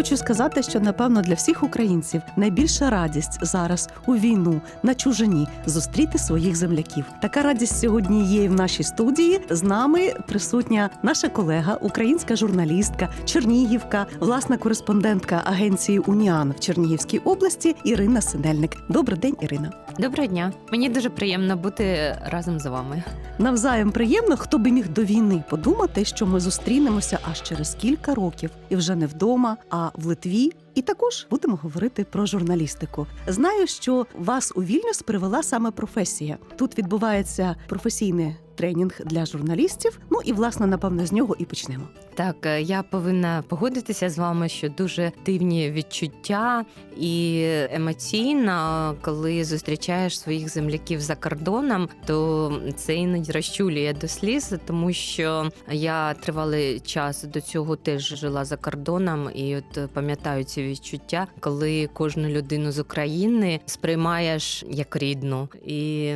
Хочу сказати, що напевно для всіх українців найбільша радість зараз у війну на чужині зустріти своїх земляків. Така радість сьогодні є і в нашій студії. З нами присутня наша колега, українська журналістка, Чернігівка, власна кореспондентка агенції Уніан в Чернігівській області Ірина Синельник. Добрий день, Ірина. Доброго дня. Мені дуже приємно бути разом з вами. Навзаєм приємно, хто би міг до війни подумати, що ми зустрінемося аж через кілька років і вже не вдома, а в Литві. І також будемо говорити про журналістику. Знаю, що вас у Вільнюс привела саме професія. Тут відбувається професійний тренінг для журналістів. Ну і власне, напевно, з нього і почнемо. Так, е, я повинна погодитися з вами, що дуже дивні відчуття і емоційно, коли зустрічаєш своїх земляків за кордоном, то це іноді розчулює до сліз, тому що я тривалий час до цього теж жила за кордоном, і от пам'ятаю ці відчуття, коли кожну людину з України сприймаєш як рідну, і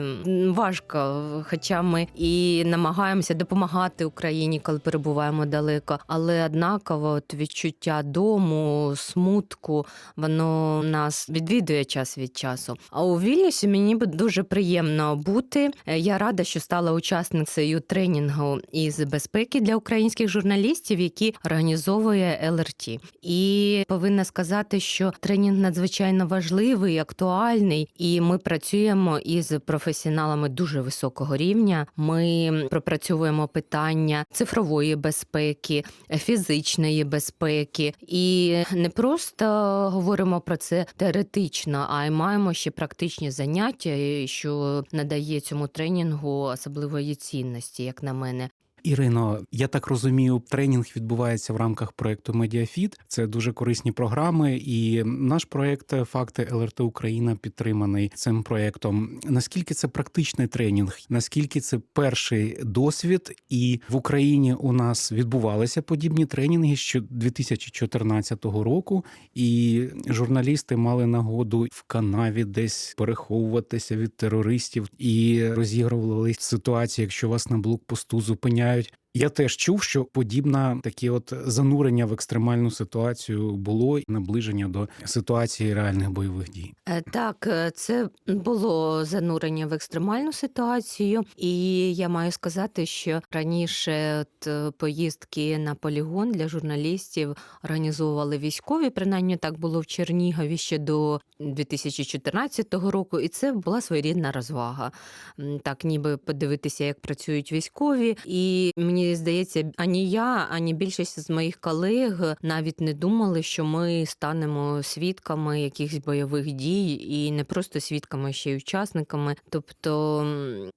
важко, хоча ми і намагаємося допомагати Україні, коли перебуваємо далеко, але однаково от відчуття дому, смутку, воно нас відвідує час від часу. А у Вільнюсі мені дуже приємно бути. Е, Я рада, що стала учасницею тренінгу із безпеки для українських журналістів, які організовує ЛРТ. І повинна сказати, що тренінг надзвичайно важливий, актуальний, і ми працюємо із професіоналами дуже високого рівня. Ми пропрацьовуємо питання цифрової безпеки, фізичної безпеки, і не просто говоримо про це теоретично, а й маємо ще практичні заняття, що надає цьому тренінгу особливої цінності, як на мене. Ірино, я так розумію, тренінг відбувається в рамках проекту Медіафіт. Це дуже корисні програми, і наш проект Факти ЛРТ Україна підтриманий цим проектом. Наскільки це практичний тренінг? Наскільки це перший досвід? І в Україні у нас відбувалися подібні тренінги ще 2014 року, і журналісти мали нагоду в канаві десь переховуватися від терористів і розігрували ситуації, якщо вас на блокпосту зупиняють. out Я теж чув, що подібне таке от занурення в екстремальну ситуацію було і наближення до ситуації реальних бойових дій. Е, Так, е, це було занурення в екстремальну ситуацію, і я маю сказати, що раніше от е, поїздки на полігон для журналістів організовували військові. Принаймні так було в Чернігові ще до 2014 року, і це була своєрідна розвага. Так, ніби подивитися, як працюють військові, і мені здається, ані я, ані більшість з моїх колег навіть не думали, що ми станемо свідками якихось бойових дій, і не просто свідками, ще й учасниками. Тобто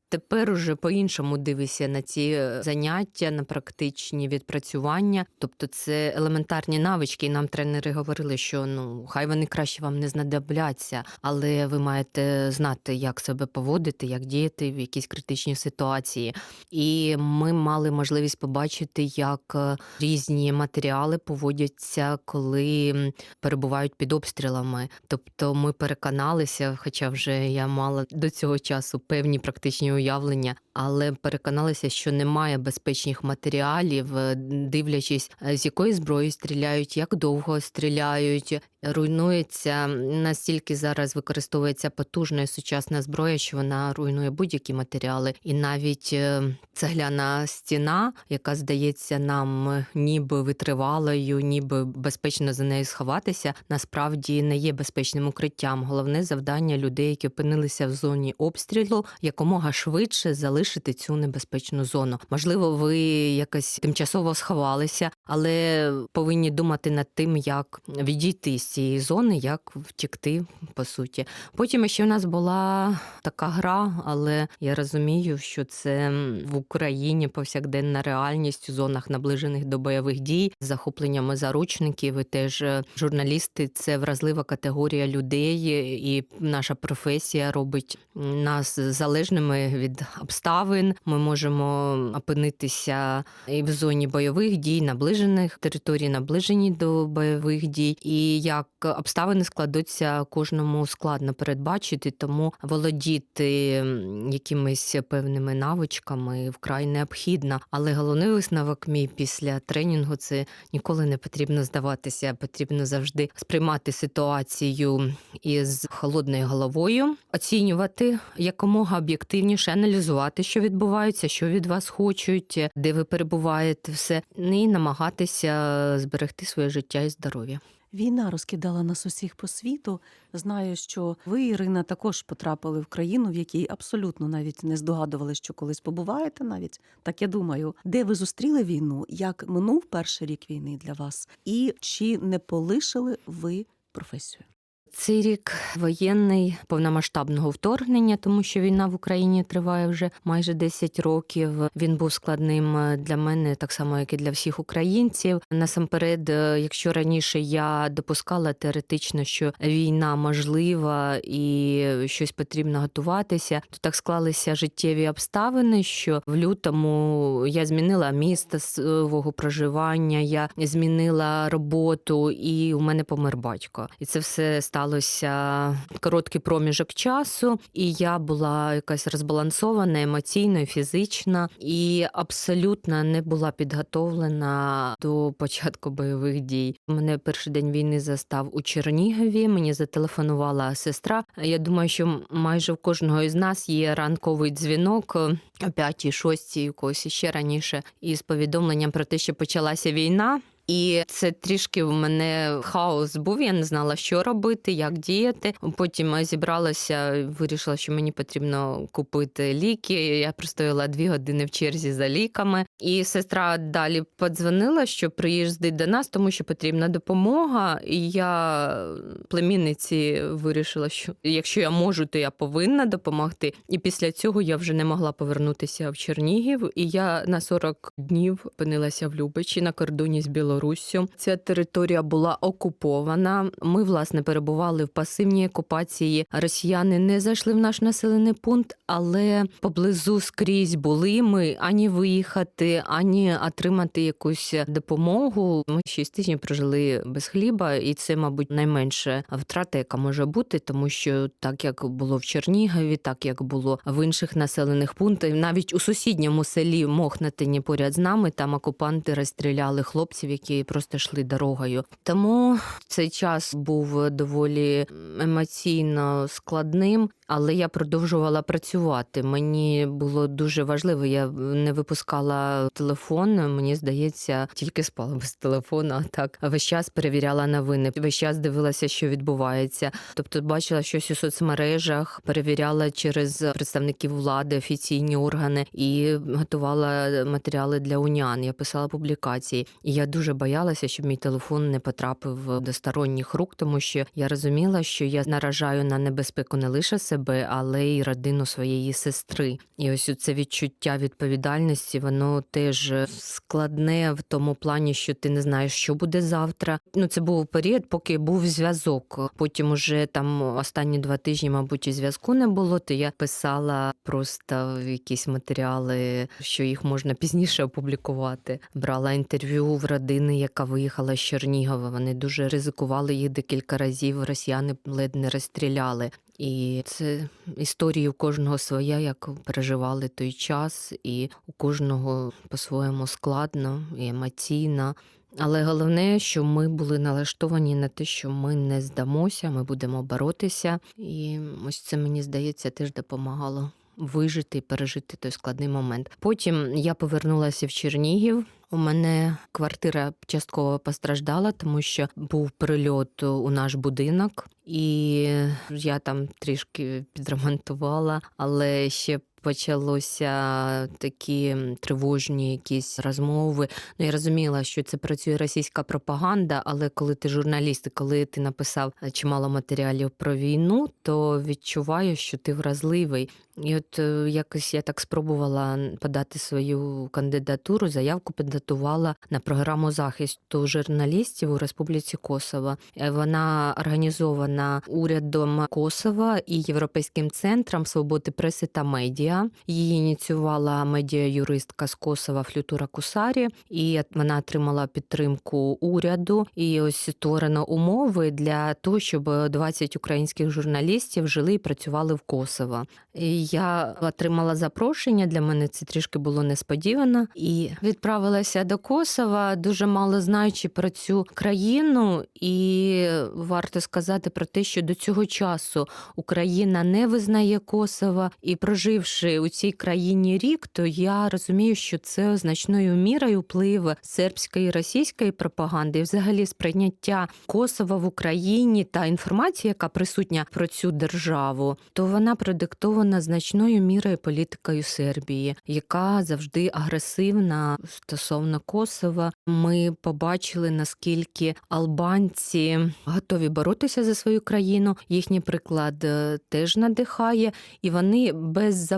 тепер уже по-іншому дивишся на ці е, заняття, на практичні відпрацювання. Тобто, це елементарні навички. І нам тренери говорили, що ну хай вони краще вам не знадобляться, але ви маєте знати, як себе поводити, як діяти в якійсь критичній ситуації. І ми мали можливість побачити, як е, різні матеріали поводяться, коли перебувають під обстрілами. Тобто ми переконалися, хоча вже я мала до цього часу певні практичні уявлення, але переконалися, що немає безпечних матеріалів, е, дивлячись, е, з якої зброї стріляють, як довго стріляють. Руйнується настільки зараз використовується потужна і сучасна зброя, що вона руйнує будь-які матеріали, і навіть е, цегляна стіна, яка здається нам е, ніби витривалою, ніби безпечно за нею сховатися, насправді не є безпечним укриттям. Головне завдання людей, які опинилися в зоні обстрілу, якомога швидше залишити цю небезпечну зону. Можливо, ви якось тимчасово сховалися, але повинні думати над тим, як відійти з цієї зони, як втікти, по суті. Потім ще в нас була така гра, але я розумію, що це в Україні повсякденна реальність у зонах, наближених до бойових дій, захопленнями заручників. І теж е, журналісти це вразлива категорія людей, і наша професія робить нас залежними від обставин. Ми можемо опинитися і в зоні бойових дій, наближених територій, наближені до бойових дій. І я як обставини складуться кожному складно передбачити, тому володіти якимись певними навичками вкрай необхідно. Але головний висновок мій після тренінгу це ніколи не потрібно здаватися, потрібно завжди сприймати ситуацію із холодною головою, оцінювати якомога об'єктивніше, аналізувати, що відбувається, що від вас хочуть, де ви перебуваєте, все і намагатися зберегти своє життя і здоров'я. Війна розкидала нас усіх по світу. Знаю, що ви, Ірина, також потрапили в країну, в якій абсолютно навіть не здогадували, що колись побуваєте. Навіть так я думаю, де ви зустріли війну, як минув перший рік війни для вас, і чи не полишили ви професію? Цей рік воєнний повномасштабного вторгнення, тому що війна в Україні триває вже майже 10 років. Він був складним е, для мене, так само як і для всіх українців. Насамперед, е, якщо раніше я допускала теоретично, що війна можлива і щось потрібно готуватися, то так склалися життєві обставини, що в лютому я змінила місто свого проживання, я змінила роботу, і у мене помер батько. І це все сталося короткий проміжок часу, і я була якась розбалансована емоційно, фізично, і абсолютно не була підготовлена до початку бойових дій. Мене перший день війни застав у Чернігові. Мені зателефонувала сестра. Я думаю, що майже в кожного із нас є ранковий дзвінок о 5 6 у ще раніше, із повідомленням про те, що почалася війна. І це трішки в мене хаос був. Я не знала, що робити, як діяти. Потім я зібралася, вирішила, що мені потрібно купити ліки. Я простояла дві години в черзі за ліками. І сестра далі подзвонила, що приїздить до нас, тому що потрібна допомога. І я племінниці вирішила, що якщо я можу, то я повинна допомогти. І після цього я вже не могла повернутися в Чернігів. І я на 40 днів опинилася в Любичі на кордоні з Білоруссю. Ця територія була окупована. Ми, власне, перебували в пасивній окупації. Росіяни не зайшли в наш населений пункт, але поблизу скрізь були ми ані виїхати, ані отримати якусь допомогу. Ми шість тижнів прожили без хліба, і це, мабуть, найменша втрата, яка може бути, тому що так як було в Чернігові, так як було в інших населених пунктах, навіть у сусідньому селі Мохнатині поряд з нами, там окупанти розстріляли хлопців, які просто йшли дорогою. Тому цей час був доволі емоційно складним. Але я продовжувала працювати. Мені було дуже важливо. Я не випускала телефон. Мені здається, тільки спала без телефону. А так весь час перевіряла новини. Весь час дивилася, що відбувається. Тобто, бачила щось у соцмережах, перевіряла через представників влади, офіційні органи і готувала матеріали для унян. Я писала публікації. І я дуже боялася, щоб мій телефон не потрапив до сторонніх рук, тому що я розуміла, що я наражаю на небезпеку не лише себе, але й родину своєї сестри. І ось це відчуття відповідальності, воно теж складне в тому плані, що ти не знаєш, що буде завтра. Ну це був період, поки був зв'язок. Потім уже там останні два тижні, мабуть, і зв'язку не було. То я писала просто якісь матеріали, що їх можна пізніше опублікувати. Брала інтерв'ю в родини, яка виїхала з Чернігова. Вони дуже ризикували їх декілька разів. Росіяни ледь не розстріляли. І це історії у кожного своя, як переживали той час, і у кожного по-своєму складно і емоційно. Але головне, що ми були налаштовані на те, що ми не здамося, ми будемо боротися. І ось це мені здається теж допомагало вижити і пережити той складний момент. Потім я повернулася в Чернігів. У мене квартира частково постраждала, тому що був прильот у наш будинок, і я там трішки підремонтувала, але ще. Почалося такі тривожні якісь розмови. Ну я розуміла, що це працює російська пропаганда, але коли ти журналіст, коли ти написав чимало матеріалів про війну, то відчуваєш, що ти вразливий. І от якось я так спробувала подати свою кандидатуру, заявку підготувала на програму захисту журналістів у Республіці Косово. Вона організована урядом Косова і Європейським центром свободи преси та медіа. Її ініціювала медіа-юристка з Косова Флютура Кусарі, і вона отримала підтримку уряду. І ось створено умови для того, щоб 20 українських журналістів жили і працювали в Косово. І я отримала запрошення. Для мене це трішки було несподівано. І відправилася до Косова, дуже мало знаючи про цю країну. І варто сказати про те, що до цього часу Україна не визнає Косова. І проживши у цій країні рік, то я розумію, що це значною мірою вплив сербської і російської пропаганди, і взагалі сприйняття Косова в Україні та інформація, яка присутня про цю державу, то вона продиктована значною мірою політикою Сербії, яка завжди агресивна стосовно Косова. Ми побачили наскільки албанці готові боротися за свою країну. Їхній приклад е, теж надихає, і вони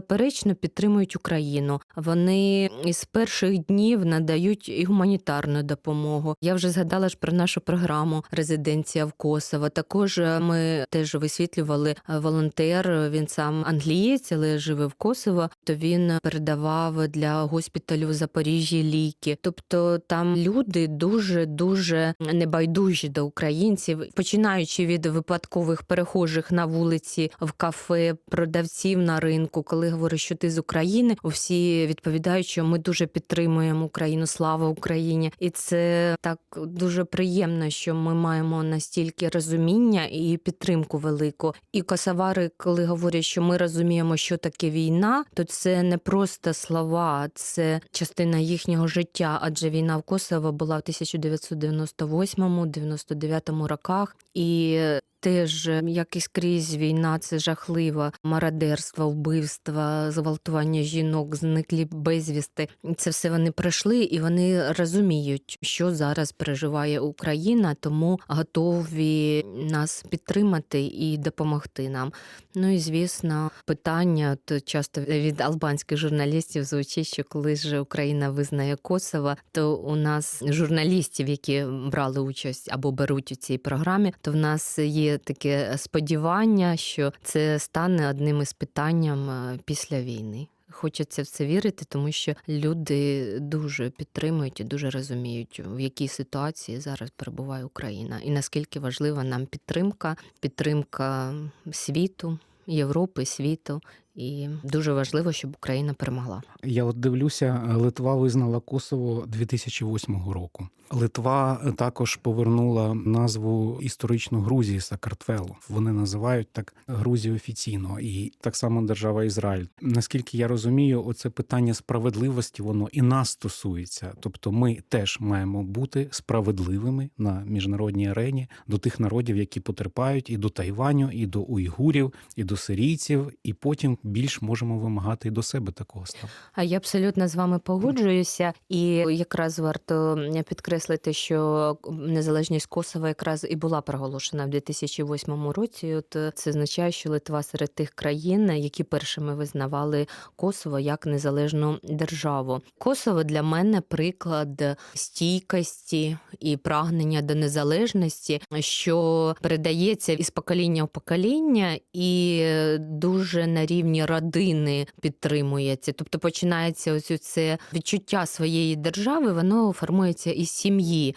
беззаперечно підтримують Україну. Вони із перших днів надають і гуманітарну допомогу. Я вже згадала ж про нашу програму Резиденція в Косово. Також е, ми теж висвітлювали е, волонтер. Він сам англієць, але живе в Косово. То він передавав для госпіталю в Запоріжжі ліки. Тобто там люди дуже дуже небайдужі до українців, починаючи від випадкових перехожих на вулиці, в кафе, продавців на ринку, коли говорять, що ти з України, всі відповідають, що ми дуже підтримуємо Україну. Слава Україні! І це так дуже приємно, що ми маємо настільки розуміння і підтримку велику. І косовари, коли говорять, що ми розуміємо, що таке війна, то це не просто слова, це частина їхнього життя. Адже війна в Косово була в 1998-99 роках, і Теж, як і скрізь війна, це жахливо. Мародерство, вбивства, зґвалтування жінок, зниклі безвісти. Це все вони пройшли, і вони розуміють, що зараз переживає Україна, тому готові нас підтримати і допомогти нам. Ну і звісно, питання то часто від албанських журналістів звучить, що коли ж Україна визнає Косово, то у нас журналістів, які брали участь або беруть у цій програмі, то в нас є таке сподівання, що це стане одним із питанням е, після війни. Хочеться в це вірити, тому що люди дуже підтримують і дуже розуміють, в якій ситуації зараз перебуває Україна, і наскільки важлива нам підтримка, підтримка світу, Європи, світу. І дуже важливо, щоб Україна перемогла. Я от дивлюся, Литва визнала Косово 2008 року. Литва також повернула назву історичну Грузії Сакартвелу. Вони називають так Грузію офіційно, і так само держава Ізраїль. Наскільки я розумію, оце питання справедливості воно і нас стосується. Тобто, ми теж маємо бути справедливими на міжнародній арені до тих народів, які потерпають, і до Тайваню, і до уйгурів, і до сирійців, і потім більш можемо вимагати і до себе такого ставу. А я абсолютно з вами погоджуюся, і якраз варто підкреслити, що незалежність Косова якраз і була проголошена в 2008 році. От це означає, що Литва серед тих країн, які першими визнавали Косово як незалежну державу. Косово для мене приклад стійкості і прагнення до незалежності, що передається із покоління в покоління, і дуже на рівні родини підтримується. Тобто починається ось це відчуття своєї держави, воно формується із сім'ї,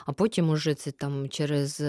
а потім уже це там через.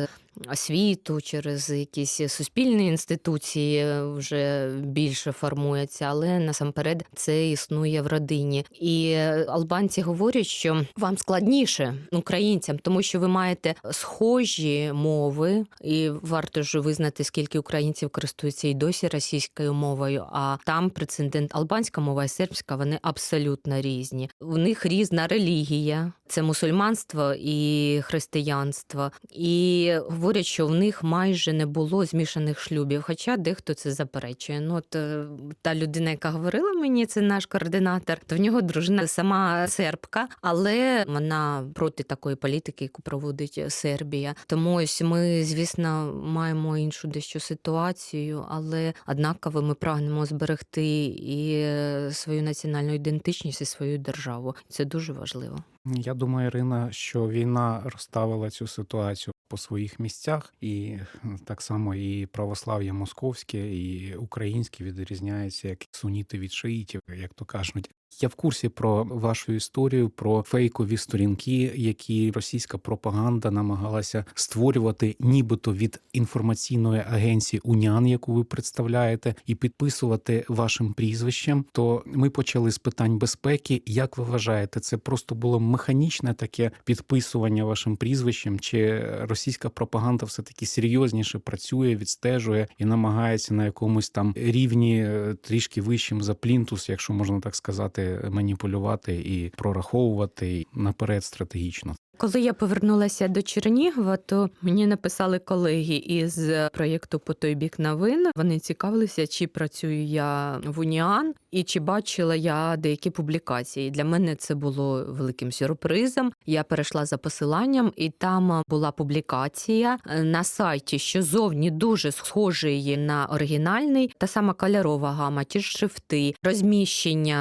Освіту через якісь суспільні інституції вже більше формується, але насамперед це існує в родині. І албанці говорять, що вам складніше українцям, тому що ви маєте схожі мови, і варто ж визнати, скільки українців користуються і досі російською мовою. А там прецедент албанська мова і сербська вони абсолютно різні. У них різна релігія, це мусульманство і християнство. І говорять, що в них майже не було змішаних шлюбів, хоча дехто це заперечує. Ну от е, та людина, яка говорила мені, це наш координатор, то в нього дружина сама сербка, але вона проти такої політики, яку проводить Сербія. Тому ось ми, звісно, маємо іншу дещо ситуацію, але однаково ми прагнемо зберегти і свою національну ідентичність, і свою державу. Це дуже важливо. Я думаю, Ірина, що війна розставила цю ситуацію по своїх місцях, і так само і православ'я московське, і українське відрізняється як суніти від шиїтів, як то кажуть. Я в курсі про вашу історію, про фейкові сторінки, які російська пропаганда намагалася створювати, нібито від інформаційної агенції УНЯН, яку ви представляєте, і підписувати вашим прізвищем. То ми почали з питань безпеки. Як ви вважаєте, це просто було механічне таке підписування вашим прізвищем? Чи російська пропаганда все таки серйозніше працює, відстежує і намагається на якомусь там рівні е, трішки вищим за плінтус, якщо можна так сказати, маніпулювати і прораховувати наперед стратегічно? Коли я повернулася до Чернігова, то мені написали колеги із проєкту по той бік новин. Вони цікавилися, чи працюю я в Уніан і чи бачила я деякі публікації. Для мене це було великим сюрпризом. Я перейшла за посиланням, і там була публікація на сайті, що зовні дуже схожий на оригінальний, та сама кольорова гама, ті ж шрифти, розміщення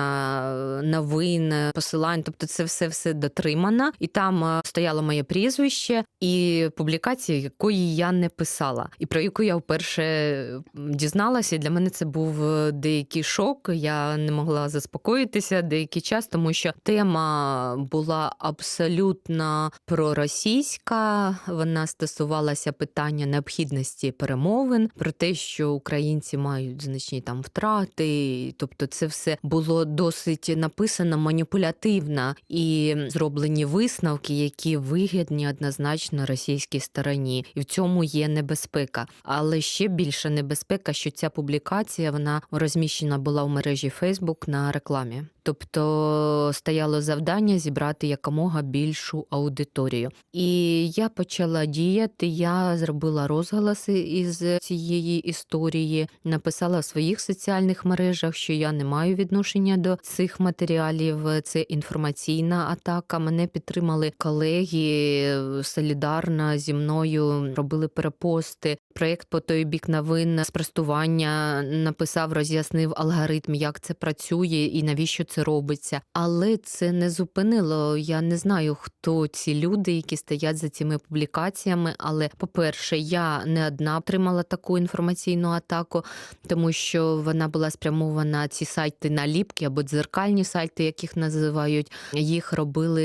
новин, посилань. Тобто, це все все дотримано, і там е, стояло моє прізвище і публікація, якої я не писала, і про яку я вперше дізналася. І для мене це був е, деякий шок. Я не могла заспокоїтися деякий час, тому що тема була абсолютно проросійська. Вона стосувалася питання необхідності перемовин, про те, що українці мають значні там втрати. Тобто, це все було досить написано маніпулятивно і зроблені висновки, які вигідні однозначно російській стороні, і в цьому є небезпека. Але ще більша небезпека, що ця публікація вона розміщена була в мережі Facebook на рекламі. Тобто стояло завдання зібрати якомога більшу аудиторію. І я почала діяти. Я зробила розголоси із цієї історії, написала в своїх соціальних мережах, що я не маю відношення до цих матеріалів. Це інформаційна атака. Мене підтримали колеги солідарно зі мною, робили перепости. Проєкт по той бік новин спростування написав, роз'яснив алгоритм, як це працює і навіщо це робиться. Але це не зупинило. Я не знаю, хто ці люди, які стоять за цими публікаціями. Але, по-перше, я не одна отримала таку інформаційну атаку, тому що вона була спрямована ці сайти наліпки або дзеркальні сайти, яких називають. Їх робили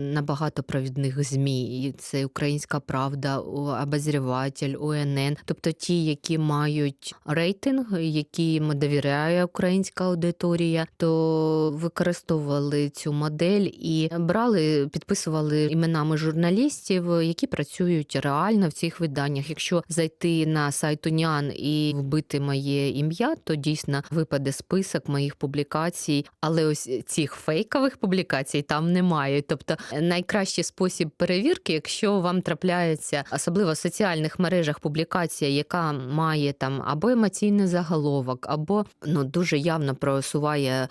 на багато провідних змі. Це Українська Правда, Обозріватель, УНН, тобто ті, які мають рейтинг, яким довіряє українська аудиторія, то використовували цю модель і брали, підписували іменами журналістів, які працюють реально в цих виданнях. Якщо зайти на сайт Унян і вбити моє ім'я, то дійсно випаде список моїх публікацій, але ось цих фейкових публікацій там немає. Тобто найкращий спосіб перевірки, якщо вам трапляється, особливо в соціальних мережах, публікація, яка має там або емоційний заголовок, або ну дуже явно просуває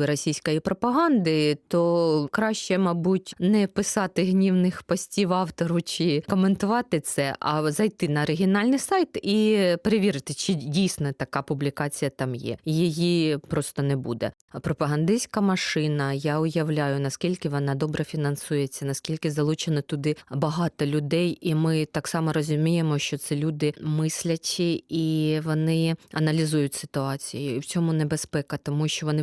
наративи російської пропаганди, то краще, мабуть, не писати гнівних постів автору чи коментувати це, а зайти на оригінальний сайт і перевірити, чи дійсно така публікація там є. Її просто не буде. Пропагандистська машина. Я уявляю, наскільки вона добре фінансується, наскільки залучено туди багато людей, і ми так само розуміємо, що це люди мислячі і вони аналізують ситуацію. І в цьому небезпека, тому що вони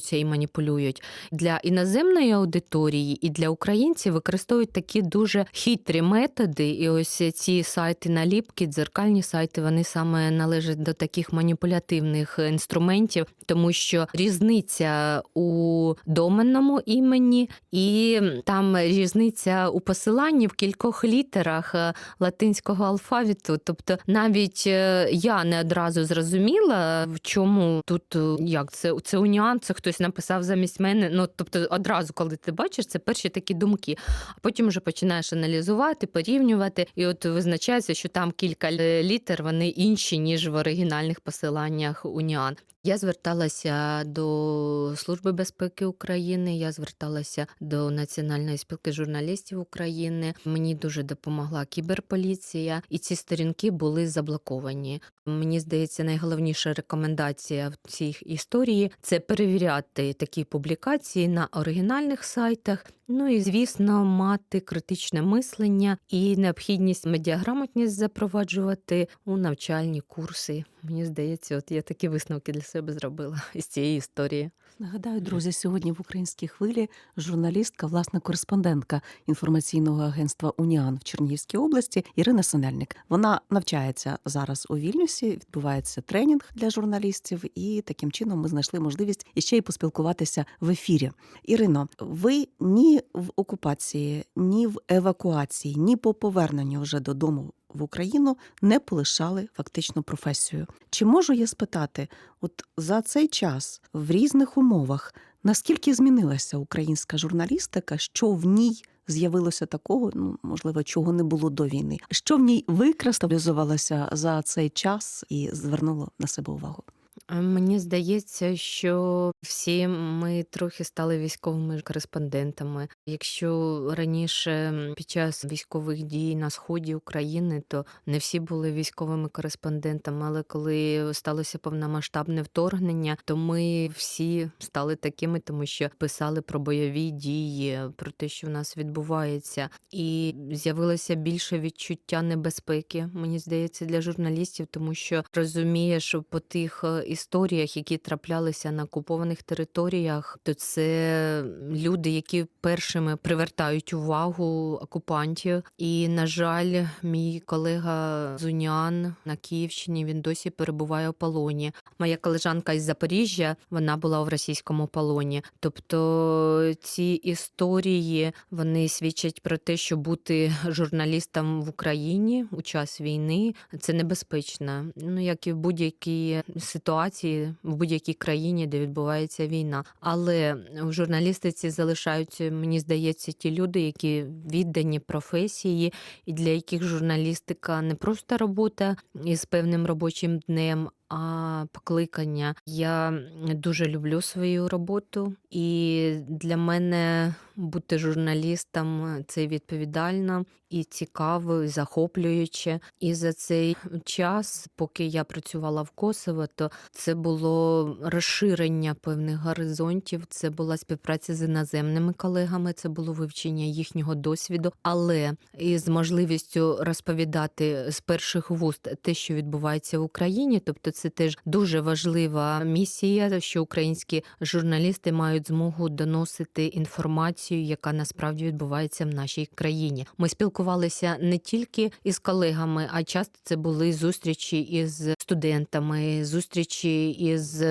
вдосконалюються і маніпулюють для іноземної аудиторії і для українців використовують такі дуже хитрі методи. І ось ці сайти наліпки, дзеркальні сайти, вони саме належать до таких маніпулятивних інструментів, тому що різниця у доменному імені, і там різниця у посиланні в кількох літерах е, латинського алфавіту. Тобто, навіть е, я не одразу зрозуміла, в чому тут е, як це це уніан, це хтось написав замість мене. Ну тобто, одразу, коли ти бачиш, це перші такі думки. А потім вже починаєш аналізувати, порівнювати, і от визначається, що там кілька літер вони інші ніж в оригінальних посиланнях уніан. Я зверталася до Служби безпеки України, я зверталася до Національної спілки журналістів України. Мені дуже допомогла кіберполіція, і ці сторінки були заблоковані. Мені здається, найголовніша рекомендація в цій історії це перевіряти такі публікації на оригінальних сайтах. Ну і звісно, мати критичне мислення і необхідність медіаграмотність запроваджувати у навчальні курси. Мені здається, от я такі висновки для себе зробила із цієї історії. Нагадаю, друзі, сьогодні в українській хвилі журналістка, власна кореспондентка інформаційного агентства Уніан в Чернігівській області Ірина Синельник. Вона навчається зараз у Вільнюсі. Відбувається тренінг для журналістів, і таким чином ми знайшли можливість іще й поспілкуватися в ефірі. Ірино, ви ні в окупації, ні в евакуації, ні по поверненню вже додому в Україну не полишали фактично професію. Чи можу я спитати, от за цей час в різних умовах наскільки змінилася українська журналістика, що в ній з'явилося такого, ну можливо, чого не було до війни, що в ній викристалізувалося за цей час і звернуло на себе увагу? Мені здається, що всі ми трохи стали військовими кореспондентами. Якщо раніше під час військових дій на сході України, то не всі були військовими кореспондентами. Але коли сталося повномасштабне вторгнення, то ми всі стали такими, тому що писали про бойові дії, про те, що в нас відбувається, і з'явилося більше відчуття небезпеки. Мені здається, для журналістів, тому що розумієш, по тих е, історіях, які траплялися на окупованих територіях, то це люди, які першими привертають увагу окупантів. І, на жаль, мій колега Зунян на Київщині він досі перебуває у полоні. Моя колежанка із Запоріжжя вона була в російському полоні. Тобто ці історії вони свідчать про те, що бути журналістом в Україні у час війни це небезпечно. Ну як і в будь-якій ситуації, в будь-якій країні, де відбувається війна. Але в журналістиці залишаються, мені здається, ті люди, які віддані професії, і для яких журналістика не просто робота із певним робочим днем. А покликання я дуже люблю свою роботу, і для мене бути журналістом це відповідально і цікаво, і захоплююче. І за цей час, поки я працювала в Косово, то це було розширення певних горизонтів. Це була співпраця з іноземними колегами, це було вивчення їхнього досвіду, але із можливістю розповідати з перших вуст те, що відбувається в Україні, тобто це теж дуже важлива місія, що українські журналісти мають змогу доносити інформацію, яка насправді відбувається в нашій країні. Ми спілкувалися не тільки із колегами, а часто це були зустрічі із студентами, зустрічі із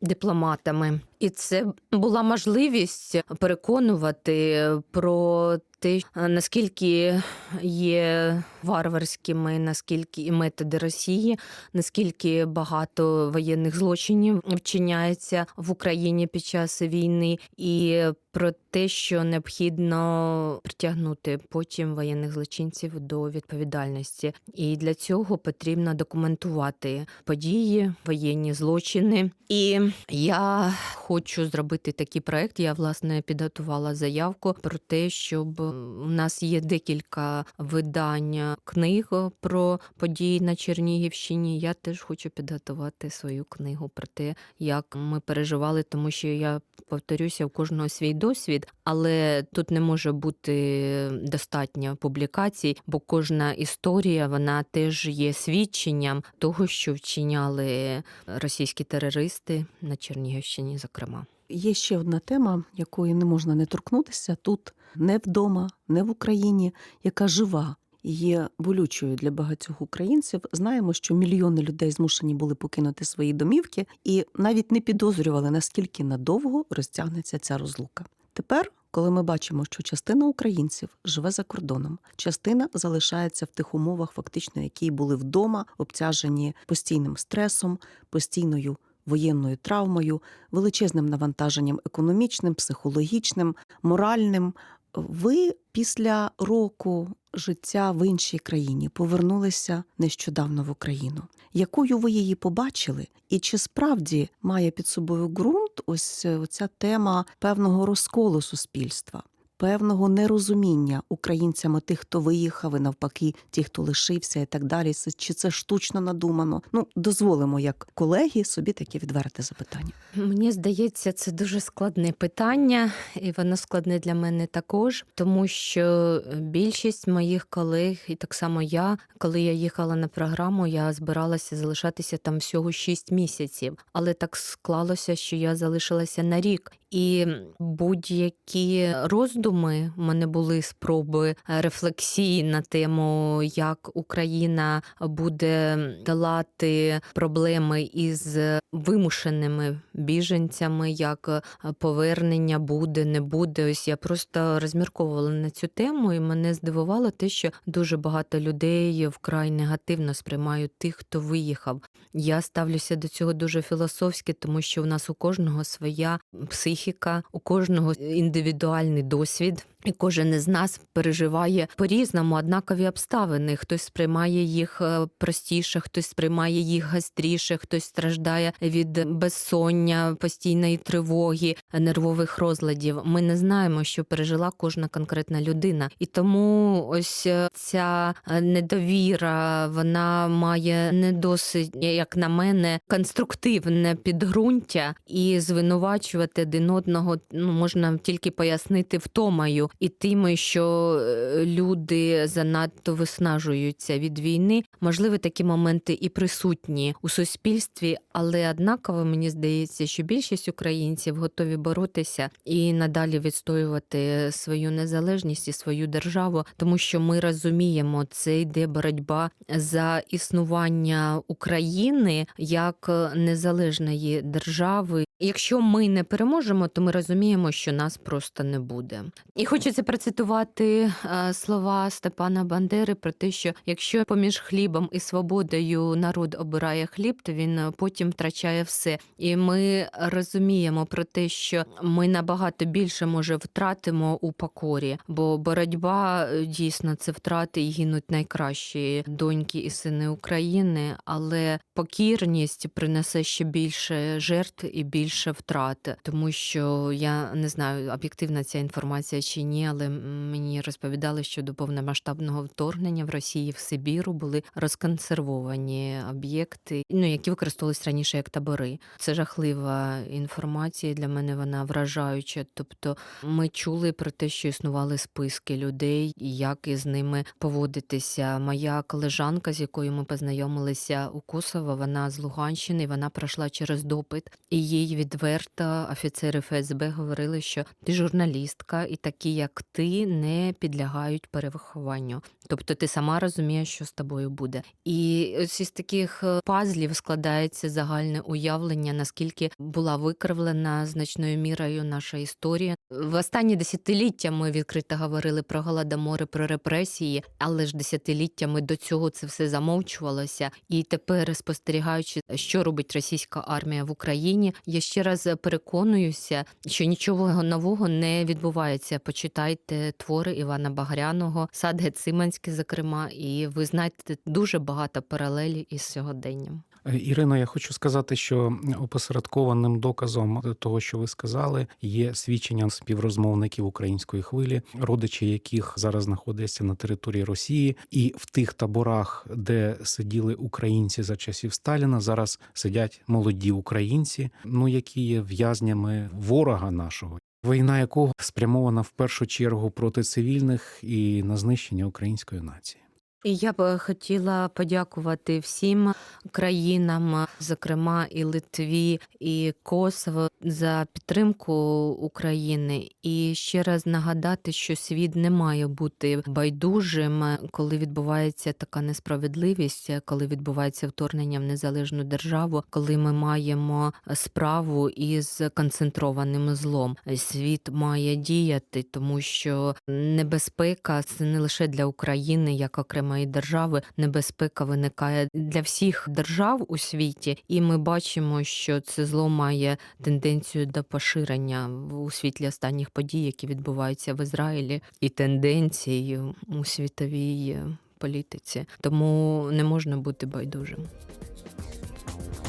дипломатами. І це була можливість переконувати про те, наскільки є варварськими, наскільки і методи Росії, наскільки багато воєнних злочинів вчиняється в Україні під час війни, і про те, що необхідно притягнути потім воєнних злочинців до відповідальності. І для цього потрібно документувати події, воєнні злочини. І я хочу зробити такий проект. Я власне підготувала заявку про те, щоб у нас є декілька видань книг про події на Чернігівщині. Я теж хочу підготувати свою книгу про те, як ми переживали, тому що я повторюся, у кожного свій досвід, але тут не може бути достатньо публікацій, бо кожна історія вона теж є свідченням того, що вчиняли російські терористи на Чернігівщині, зокрема. Є ще одна тема, якої не можна не торкнутися тут, не вдома, не в Україні, яка жива. і Є болючою для багатьох українців. Знаємо, що мільйони людей змушені були покинути свої домівки і навіть не підозрювали, наскільки надовго розтягнеться ця розлука. Тепер, коли ми бачимо, що частина українців живе за кордоном, частина залишається в тих умовах, фактично, які були вдома, обтяжені постійним стресом, постійною воєнною травмою, величезним навантаженням економічним, психологічним, моральним. Ви після року життя в іншій країні повернулися нещодавно в Україну. Якою ви її побачили, і чи справді має під собою ґрунт ось е, ця тема певного розколу суспільства? Певного нерозуміння українцями тих, хто виїхав, і навпаки, ті, хто лишився, і так далі. Чи це штучно надумано? Ну дозволимо як колеги собі таке відверте запитання. Мені здається, це дуже складне питання, і воно складне для мене також, тому що більшість моїх колег, і так само я, коли я їхала на програму, я збиралася залишатися там всього 6 місяців. Але так склалося, що я залишилася на рік. І будь-які роздуми в мене були спроби рефлексії на тему, як Україна буде долати проблеми із вимушеними біженцями, як повернення буде, не буде. Ось я просто розмірковувала на цю тему, і мене здивувало те, що дуже багато людей вкрай негативно сприймають тих, хто виїхав. Я ставлюся до цього дуже філософськи, тому що у нас у кожного своя психіка, у кожного індивідуальний досвід. І кожен із нас переживає по-різному однакові обставини. Хтось сприймає їх е, простіше, хтось сприймає їх гастріше, хтось страждає від безсоння, постійної тривоги, нервових розладів. Ми не знаємо, що пережила кожна конкретна людина, і тому ось е, ця е, недовіра вона має не досить, як на мене, конструктивне підґрунтя і звинувачувати один одного ну можна тільки пояснити втомою і тими, що е, люди занадто виснажуються від війни. Можливо, такі моменти і присутні у суспільстві, але однаково мені здається, що більшість українців готові боротися і надалі відстоювати свою незалежність і свою державу, тому що ми розуміємо, це йде боротьба за існування України як незалежної держави. Якщо ми не переможемо, то ми розуміємо, що нас просто не буде. І хочеться процитувати е, слова Степана Бандери про те, що якщо поміж хлібом і свободою народ обирає хліб, то він е, потім втрачає все. І ми розуміємо про те, що ми набагато більше може втратимо у покорі, бо боротьба е, дійсно це втрати і гинуть найкращі доньки і сини України, але покірність принесе ще більше жертв і більше втрат, тому що я не знаю, об'єктивна ця інформація чи ні, але мені розповідали, що до повномасштабного вторгнення в Росії в Сибіру були розконсервовані об'єкти, ну які використовувалися раніше як табори. Це жахлива інформація. Для мене вона вражаюча. Тобто, ми чули про те, що існували списки людей, і як із ними поводитися. Моя колежанка, з якою ми познайомилися у Косово, вона з Луганщини, вона пройшла через допит, і їй відверто офіцери ФСБ говорили, що ти журналістка, і такі, як ти, не підлягають перевихованню. Тобто ти сама розумієш, що з тобою буде. І ось із таких е, пазлів складається загальне уявлення, наскільки була викривлена значною мірою наша історія. В останні десятиліття ми відкрито говорили про голодомори, про репресії, але ж десятиліттями до цього це все замовчувалося. І тепер, спостерігаючи, що робить російська армія в Україні, я ще раз переконуюся, що нічого нового не відбувається. Почитайте твори Івана Багряного, сад Гециманський, зокрема, і ви знайдете дуже багато паралелі із сьогоденням. Е, Ірино, я хочу сказати, що опосередкованим доказом того, що ви сказали, є свідчення співрозмовників української хвилі, родичі яких зараз знаходяться на території Росії, і в тих таборах, де сиділи українці за часів Сталіна, зараз сидять молоді українці, ну які є в'язнями ворога нашого. Війна якого спрямована в першу чергу проти цивільних і на знищення української нації. Я б хотіла подякувати всім країнам, зокрема і Литві, і Косово, за підтримку України. І ще раз нагадати, що світ не має бути байдужим, коли відбувається така несправедливість, коли відбувається вторгнення в незалежну державу, коли ми маємо справу із концентрованим злом. Світ має діяти, тому що небезпека це не лише для України як окрема окремої держави небезпека виникає для всіх держав у світі, і ми бачимо, що це зло має тенденцію до поширення у світлі останніх подій, які відбуваються в Ізраїлі, і тенденцій у світовій політиці. Тому не можна бути байдужим.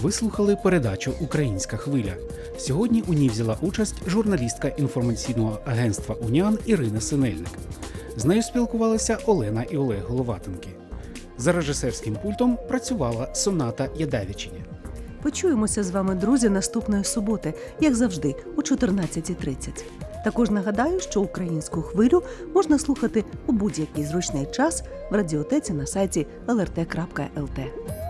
Ви слухали передачу Українська хвиля. Сьогодні у ній взяла участь журналістка інформаційного агентства Уніан Ірина Синельник. З нею спілкувалися Олена і Олег Головатенки. За режисерським пультом працювала Соната Ядевичині. Почуємося з вами, друзі, наступної суботи, як завжди, о 14.30. Також нагадаю, що українську хвилю можна слухати у будь-який зручний час в радіотеці на сайті lrt.lt.